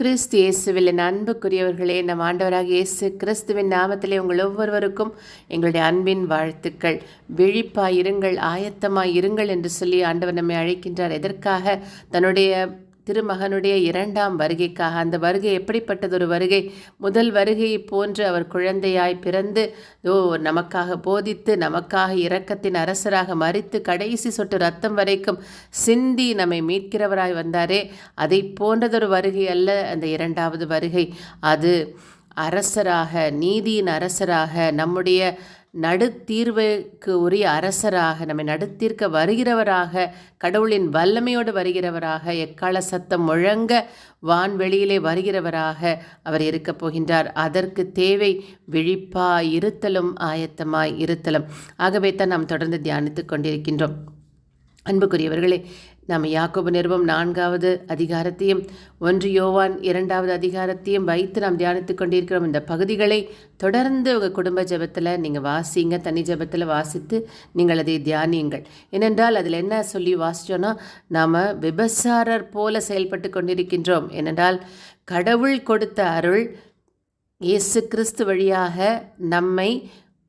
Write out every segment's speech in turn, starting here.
கிறிஸ்து இயேசுவில் என் அன்புக்குரியவர்களே நம் ஆண்டவராக இயேசு கிறிஸ்துவின் நாமத்திலே உங்கள் ஒவ்வொருவருக்கும் எங்களுடைய அன்பின் வாழ்த்துக்கள். விழிப்பாய் இருங்கள் ஆயத்தமாய் இருங்கள் என்று சொல்லி ஆண்டவர் நம்மை அழைக்கின்றார். எதற்காக? தன்னுடைய திருமகனுடைய இரண்டாம் வருகைக்காக அந்த வருகை எப்படிப்பட்டதொரு வருகை? முதல் வருகையை போன்று அவர் குழந்தையாய் பிறந்து ஓ நமக்காக போதித்து நமக்காக இரக்கத்தின் அரசராக மறித்து கடைசி சொட்டு ரத்தம் வரைக்கும் சிந்தி நம்மை மீட்கிறவராய் வந்தாரே. அதை போன்றதொரு வருகை அல்ல அந்த இரண்டாவது வருகை. அது அரசராக நீதியின் அரசராக நம்முடைய நடுத்தீர்வுக்கு உரிய அரசராக நம்மை நடுத்தீர்க்க வருகிறவராக கடவுளின் வல்லமையோடு வருகிறவராக எக்கால சத்தம் முழங்க வான்வெளியிலே வருகிறவராக அவர் இருக்கப் போகின்றார். அதற்கு தேவை விழிப்பாய் இருத்தலும் ஆயத்தமாய் இருத்தலும். ஆகவே தான் நாம் தொடர்ந்து தியானித்துக் கொண்டிருக்கின்றோம். அன்புக்குரியவர்களே நாம் யாக்கோபு நிறுவம் நான்காவது அதிகாரத்தையும் ஒன்று யோவான் இரண்டாவது அதிகாரத்தையும் வைத்து நாம் தியானித்து கொண்டிருக்கிறோம். இந்த பகுதிகளை தொடர்ந்து உங்கள் குடும்ப ஜபத்தில் நீங்கள் வாசிங்க தனி ஜபத்தில் வாசித்து நீங்கள் அதை தியானியுங்கள். ஏனென்றால் அதில் என்ன சொல்லி வாசித்தோன்னா நாம் விபசாரர் போல செயல்பட்டு கொண்டிருக்கின்றோம். ஏனென்றால் கடவுள் கொடுத்த அருள் இயேசு கிறிஸ்து வழியாக நம்மை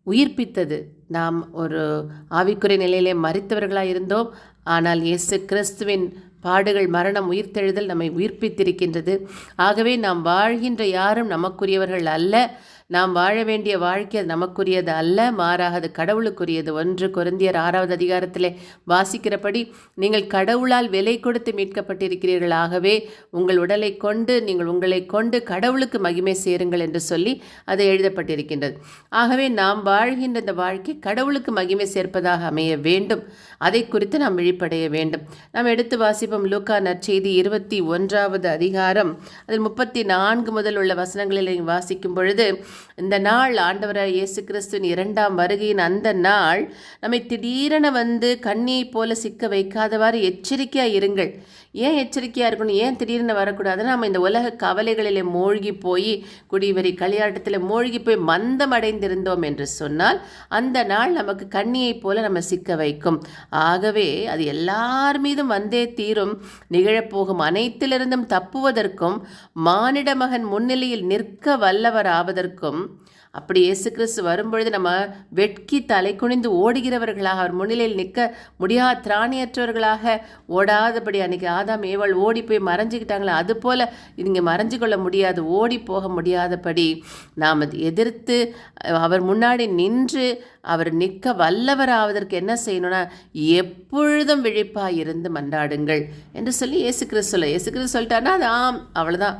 உயிர்ப்பித்தது. நாம் ஒரு ஆவிக்குறை நிலையிலே மறித்தவர்களாக இருந்தோம். ஆனால் இயேசு கிறிஸ்துவின் பாடுகள் மரணம் உயிர்த்தெழுதல் நம்மை உயிர்ப்பித்திருக்கின்றது. ஆகவே நாம் வாழ்கின்ற யாரும் நமக்குரியவர்கள் அல்ல. நாம் வாழ வேண்டிய வாழ்க்கை நமக்குரியது அல்ல மாறாக அது கடவுளுக்குரியது. ஒன்று குருந்தியர் ஆறாவது அதிகாரத்திலே வாசிக்கிறபடி நீங்கள் கடவுளால் விலை கொடுத்து மீட்கப்பட்டிருக்கிறீர்கள். ஆகவே உங்கள் உடலை கொண்டு நீங்கள் உங்களை கொண்டு கடவுளுக்கு மகிமை சேருங்கள் என்று சொல்லி அது எழுதப்பட்டிருக்கின்றது. ஆகவே நாம் வாழ்கின்ற இந்த வாழ்க்கை கடவுளுக்கு மகிமை சேர்ப்பதாக அமைய வேண்டும். அதை குறித்து நாம் விழிப்படைய வேண்டும். நாம் எடுத்து வாசிப்போம் லூக்கா நற்செய்தி இருபத்தி ஒன்றாவது அதிகாரம் அதில் முப்பத்தி நான்கு முதல் உள்ள வசனங்களில் வாசிக்கும் பொழுது இந்த நாள் ஆண்டவராக இயேசு கிறிஸ்துவின் இரண்டாம் வருகையின் அந்த நாள் நம்மை திடீரென வந்து கண்ணியை போல சிக்க வைக்காதவாறு எச்சரிக்கையாக இருங்கள். ஏன் எச்சரிக்கையாக இருக்கணும்? ஏன் திடீர்னு வரக்கூடாது நம்ம இந்த உலக கவலைகளில் மூழ்கி போய் குடிவரி களியாட்டத்தில் மூழ்கி போய் மந்தம் அடைந்திருந்தோம் என்று சொன்னால் அந்த நாள் நமக்கு கண்ணியைப் போல நம்ம சிக்க வைக்கும். ஆகவே அது எல்லார் மீதும் வந்தே தீரும். நிகழப்போகும் அனைத்திலிருந்தும் தப்புவதற்கும் மானிட மகன் முன்னிலையில் நிற்க வல்லவர் ஆவதற்கும் அப்படி இயேசு கிறிஸ்து வரும்பொழுது நம்ம வெட்கி தலை குனிந்து ஓடுகிறவர்களாக அவர் முன்னிலையில் நிற்க முடியாத திராணியற்றவர்களாக ஓடாதபடி அன்னைக்கு ஆதாம் ஏவல் ஓடி போய் மறைஞ்சிக்கிட்டாங்களே அதுபோல் இங்கே மறைஞ்சு கொள்ள முடியாது ஓடி போக முடியாதபடி நாம் எதிர்த்து அவர் முன்னாடி நின்று அவர் நிற்க வல்லவர் ஆவதற்கு என்ன செய்யணும்னா எப்பொழுதும் விழிப்பாக இருந்து மன்றாடுங்கள் என்று சொல்லி இயேசு கிறிஸ்து சொல்ல இயேசு கிறிஸ்து சொல்லிட்டாருன்னா அது ஆம் அவ்வளோதான்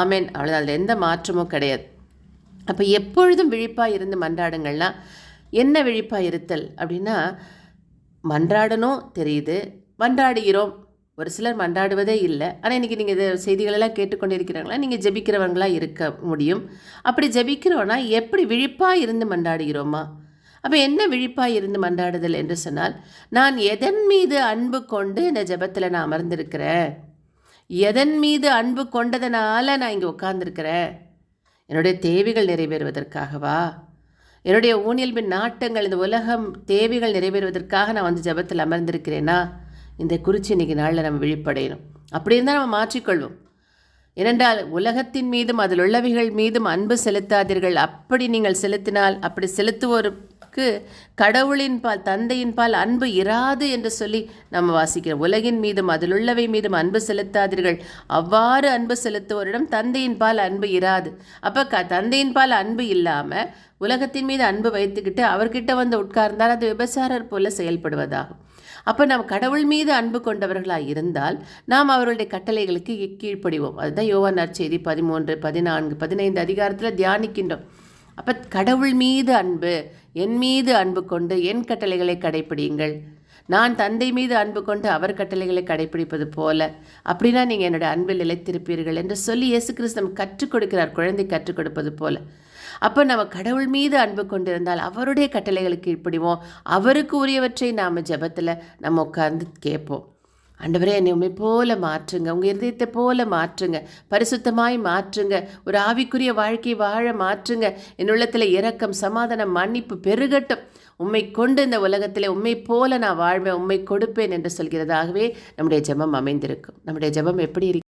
ஆமேன் அவ்வளோதான் அதில் எந்த மாற்றமும் கிடையாது. அப்போ எப்பொழுதும் விழிப்பாக இருந்து மன்றாடுங்கள்னா என்ன விழிப்பாக இருத்தல் அப்படின்னா மன்றாடணும் தெரியுது. மன்றாடுகிறோம். ஒரு சிலர் மன்றாடுவதே இல்லை. ஆனால் இன்றைக்கி நீங்கள் இதை செய்திகளெல்லாம் கேட்டுக்கொண்டிருக்கிறாங்களா? நீங்கள் ஜெபிக்கிறவங்களாக இருக்க முடியும். அப்படி ஜெபிக்கிறோன்னா எப்படி விழிப்பாக இருந்து மன்றாடுகிறோமா? அப்போ என்ன விழிப்பாக இருந்து மன்றாடுதல் என்று சொன்னால் நான் எதன் மீது அன்பு கொண்டு இந்த ஜெபத்தில் நான் அமர்ந்திருக்கிறேன்? எதன் மீது அன்பு கொண்டதுனால நான் இங்கே உட்காந்துருக்கிறேன் என்னுடைய தேவைகள் நிறைவேறுவதற்காகவா? என்னுடைய ஊனியல்பின் நாட்டங்கள் இந்த உலகம் தேவைகள் நிறைவேறுவதற்காக நான் வந்து ஜபத்தில் அமர்ந்திருக்கிறேனா? இந்த குறிச்சி இன்றைக்கி நாளில் நம்ம விழிப்படையணும். அப்படி இருந்தால் நம்ம மாற்றிக்கொள்வோம். ஏனென்றால் உலகத்தின் மீதும் அதில் உள்ளவைகள் மீதும் அன்பு செலுத்தாதீர்கள். அப்படி நீங்கள் செலுத்தினால் அப்படி செலுத்துவோருக்கு கடவுளின் பால் தந்தையின் பால் அன்பு இராது என்று சொல்லி நம்ம வாசிக்கிறோம். உலகின் மீதும் அதிலுள்ளவை மீதும் அன்பு செலுத்தாதீர்கள். அவ்வாறு அன்பு செலுத்துவோரிடம் தந்தையின் பால் அன்பு இராது. அப்போ க தந்தையின் பால் அன்பு இல்லாமல் உலகத்தின் மீது அன்பு வைத்துக்கிட்டு அவர்கிட்ட வந்து உட்கார்ந்தால் அது விபச்சாரர் போல செயல்படுவதாகும். அப்போ நாம் கடவுள் மீது அன்பு கொண்டவர்களாக இருந்தால் நாம் அவர்களுடைய கட்டளைகளுக்கு கீழ்ப்படிவோம். அதுதான் யோவா நற்செய்தி பதிமூன்று பதினான்கு பதினைந்து அதிகாரத்தில் தியானிக்கின்றோம். அப்போ கடவுள் மீது அன்பு என் மீது அன்பு கொண்டு என் கட்டளைகளை கடைப்பிடியுங்கள். நான் தந்தை மீது அன்பு கொண்டு அவர் கட்டளைகளை கடைப்பிடிப்பது போல அப்படின்னா நீங்கள் என்னுடைய அன்பில் நிலைத்திருப்பீர்கள் என்று சொல்லி இயேசு கிறிஸ்தம் கற்றுக் கொடுக்கிறார் குழந்தை கற்றுக் கொடுப்பது போல. அப்போ நம்ம கடவுள் மீது அன்பு கொண்டிருந்தால் அவருடைய கட்டளைகளுக்கு கீழ்ப்படிவோம் அவருக்கு உரியவற்றை நாம் ஜபத்தில் நம்ம உட்கார்ந்து கேட்போம். ஆண்டவரே என்னை உண்மை போல மாற்றுங்க. உங்கள் இருதயத்தை போல மாற்றுங்க. பரிசுத்தமாய் மாற்றுங்க. ஒரு ஆவிக்குரிய வாழ்க்கை வாழ மாற்றுங்க. என் உள்ளத்தில் இரக்கம் சமாதானம் மன்னிப்பு பெருகட்டும். உண்மை கொண்டு இந்த உலகத்தில் உண்மை போல நான் வாழ்வேன். உண்மை கொடுப்பேன் என்று சொல்கிறதாகவே நம்முடைய ஜெபம் அமைந்திருக்கும். நம்முடைய ஜெபம் எப்படி இருக்கு?